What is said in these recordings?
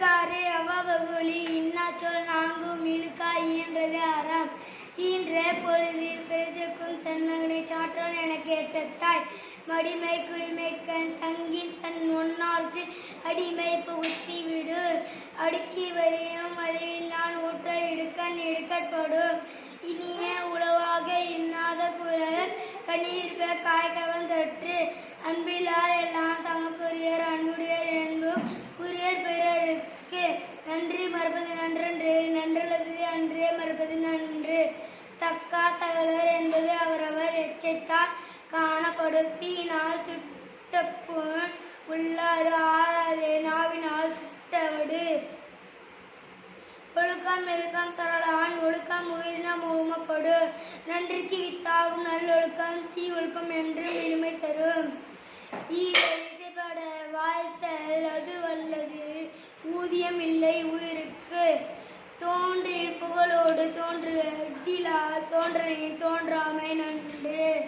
இழுக்காறு இன்னா இன்னாச்சொல் நான்கும் இழுக்கா இயன்றது அறம். ஈன்ற பொழுதில் பெருதுக்கும் தன்னகனை சாற்றோன் என கேட்ட தாய் மடிமை குடிமை கண் தங்கி தன் ஒன்னார்க்கு அடிமை புகுத்தி விடு. அடுக்கி வரையும் அறிவில்லான் ஊற்ற இடுக்கண் இடுக்கப்படும் இனிய உளவாக இன்னாத குரல் கண்ணீர் காய்கவன் நன்றி மறுபது நன்றன்று நன்றல்லது அன்றே மறுபது நன்று. தக்கா தகவலர் என்பது அவரவர் எச்சைத்தால் காணப்படுத்தினால் சுட்டப்புண் உள்ளாறு ஆறாதே நாவினால் சுட்டவடு. ஒழுக்கம் மெழுக்கம் தரலான் ஒழுக்கம் உயிரினம் உமப்படு நன்றிக்கு வித்தாகும் நல்லொழுக்கம் தீ ஒழுக்கம் என்று இனிமை தரும். ஈசைப்பட ஊதியம் இல்லை உயிருக்கு. தோன்றி புகழோடு தோன்றுக தோன்றலில் தோன்றாமை நன்று.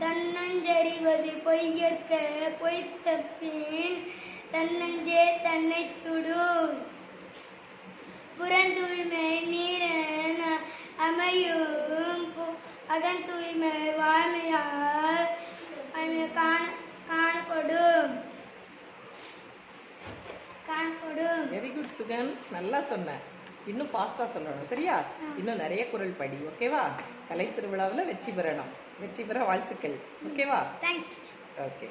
தன்னஞ்சறிவது பொய்யற்க பொய்த்தப்பின் தன்னஞ்சே தன்னை சுடும் புறந்தூய்மை நீரன் அமையும். பு- அகன் தூய்மை வாய்மையால் காண காணப்படும் காணப்படும் வெரி குட் சுகன் நல்லா சொன்ன. இன்னும் ஃபாஸ்ட்டாக சொல்லணும். சரியா? இன்னும் நிறைய குரல் படி ஓகேவா? கலை திருவிழாவில் வெற்றி பெறணும். வெற்றி பெற வாழ்த்துக்கள். ஓகேவா? ஓகே